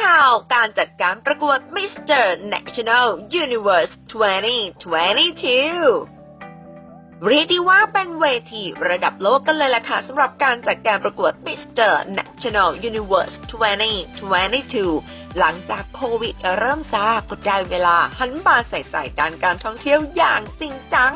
ข่าวการจัดการประกวด Mr. National Universe 2022เรียกได้ว่าเป็นเวทีระดับโลกกันเลยล่ะค่ะสำหรับการจัดการประกวด Mr. National Universe 2022 หลังจากโควิดเริ่มซาก็ได้เวลาหันมาใส่ใจการการท่องเที่ยวอย่างจริงจัง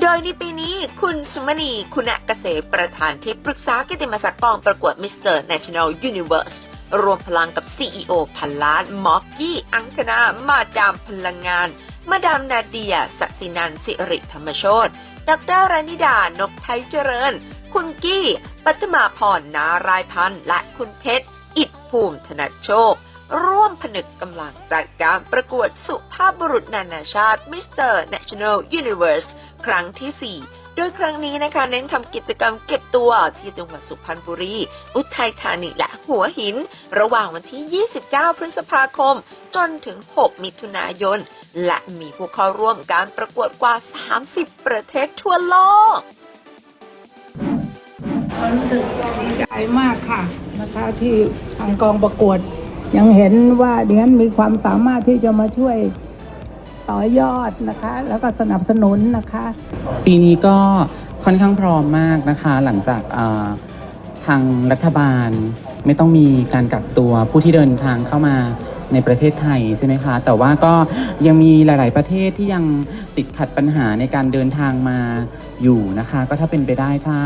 โดยในปีนี้คุณสุมณีคุณะเกษมประธานที่ปรึกษากิติมศักดิ์กองประกวด Mr. National Universe รวมพลังกับ CEO พันล้านมอกกี้ อังคณามาดามพลังงาน มาดามนาเดียสัสินันสิริธรรมโชตดรรานิดานกไทยเจริญ คุณกี้ ปัตมาพรนารายพันธ์และคุณเพชร อิดภูมิธนโชค ร่วมผนึกกำลังจัดการประกวดสุภาพบุรุษนานาชาติ Mr. National Universe ครั้งที่ 4 โดยครั้งนี้นะคะเน้นทำกิจกรรมเก็บตัวที่จังหวัดสุพรรณบุรี อุทัยธานีและหัวหิน ระหว่างวันที่ 29 พฤษภาคม จนถึง 6 มิถุนายน และมีผู้เข้าร่วมการประกวดกว่า 30 ประเทศทั่วโลกรู้สึกดีใจมากค่ะนะคะที่ทางกองประกวด ยังเห็นว่าดิฉันมีความสามารถที่จะมาช่วยต่อยอดนะคะ แล้วก็สนับสนุนนะคะ ปีนี้ก็ค่อนข้างพร้อมมากนะคะ หลังจากทางรัฐบาลไม่ต้องมีการกักตัวผู้ที่เดินทางเข้ามาในประเทศไทยใช่ไหมคะ แต่ว่าก็ยังมีหลาย ๆ ประเทศที่ยังติดขัดปัญหาในการเดินทางมาอยู่นะคะ ก็ถ้าเป็นไปได้ถ้า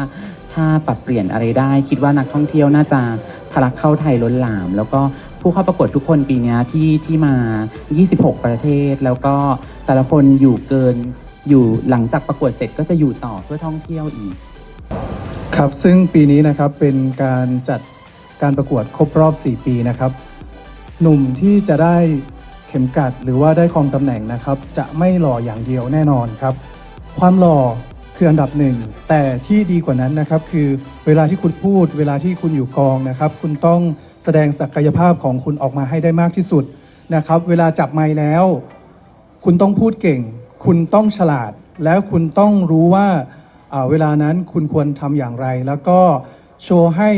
ถ้าปรับเปลี่ยนอะไรได้ คิดว่านักท่องเที่ยวน่าจะทะลักเข้าไทยล้นหลาม แล้วก็ ผู้เข้าประกวดทุกคนปีนี้ที่ที่มา 26 ประเทศ แล้วก็แต่ละคนอยู่เกินอยู่หลังจากประกวดเสร็จก็จะอยู่ต่อเพื่อท่องเที่ยวอีก ครับซึ่งปีนี้นะครับเป็นการจัดการประกวดครบรอบ 4 ปีนะครับ หนุ่มที่จะได้เข็มกัดหรือว่าได้ครองตำแหน่งนะครับ จะไม่หล่ออย่างเดียวแน่นอนครับ ความหล่อ คืออันดับหนึ่งแต่ที่ดีกว่านั้นนะครับคือเวลาที่คุณพูด เวลาที่คุณอยู่กองนะครับ คุณต้องแสดงศักยภาพของคุณออกมาให้ได้มากที่สุดนะครับ เวลาจับไมค์แล้ว คุณต้องพูดเก่ง คุณต้องฉลาด แล้วคุณต้องรู้ว่าอ่าเวลานั้นคุณควรทำอย่างไร แล้วก็โชว์ให้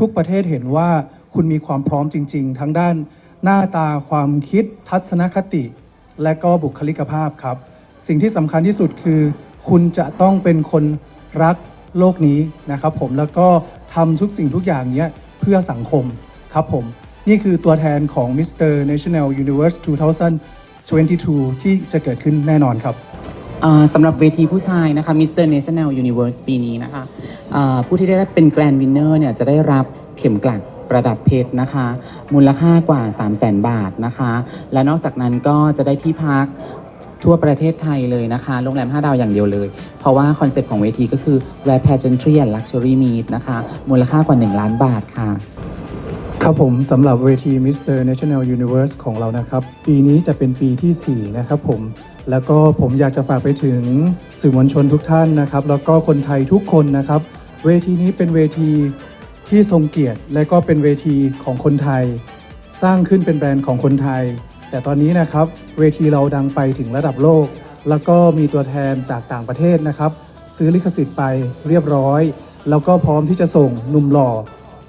ทุกๆประเทศเห็นว่าคุณมีความพร้อมจริง ๆ ทั้งด้านหน้าตาความคิดทัศนคติ และก็บุคลิกภาพครับ สิ่งที่สำคัญที่สุดคือ คุณจะต้องเป็นคนรักโลกนี้นะครับผมแล้วก็ทำทุกสิ่งทุกอย่างเนี้ยเพื่อสังคมครับผม นี่คือตัวแทนของ Mr. National Universe 2022 ที่จะเกิดขึ้นแน่นอนครับสำหรับเวทีผู้ชายนะคะ Mr. National Universe ปีนี้นะคะผู้ที่ได้รับเป็นแกรนด์วินเนอร์เนี่ยจะได้รับเข็มกลัดประดับเพชรนะคะ มูลค่ากว่า 3 0 0 0 0 0 บาทนะคะ และนอกจากนั้นก็จะได้ที่พัก ทั่วประเทศไทยเลยนะคะ โรงแรม 5 ดาวอย่างเดียวเลย เพราะว่าคอนเซปต์ของเวทีก็คือ Wear Pageantry and Luxury Meet นะคะ มูลค่ากว่า 1 ล้านบาทค่ะ ครับผมสำหรับเวที Mr. National Universe ของเรานะครับ ปีนี้จะเป็นปีที่ 4 นะครับผม แล้วก็ผมอยากจะฝากไปถึงสื่อมวลชนทุกท่านนะครับ แล้วก็คนไทยทุกคนนะครับ เวทีนี้เป็นเวทีที่ทรงเกียรติ และก็เป็นเวทีของคนไทย สร้างขึ้นเป็นแบรนด์ของคนไทย แต่ตอนนี้นะครับเวทีเราดังไปถึงระดับโลก แล้วก็มีตัวแทนจากต่างประเทศนะครับ ซื้อลิขสิทธิ์ไปเรียบร้อย แล้วก็พร้อมที่จะส่งหนุ่มหล่อ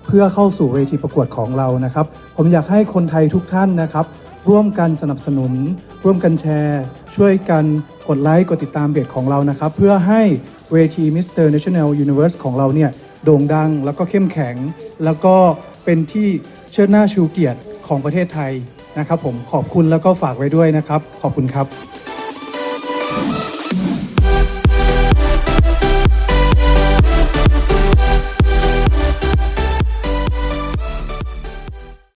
เพื่อเข้าสู่เวทีประกวดของเรานะครับ ผมอยากให้คนไทยทุกท่านนะครับ ร่วมกันสนับสนุน ร่วมกันแชร์ ช่วยกันกดไลค์กดติดตามเพจของเรานะครับ เพื่อให้เวที Mr. National Universe ของเราเนี่ยโด่งดังแล้วก็เข้มแข็ง แล้วก็เป็นที่เชิดหน้าชูเกียรติของประเทศไทย นะครับผมขอบคุณแล้วก็ฝากไว้ด้วยนะครับ ขอบคุณครับ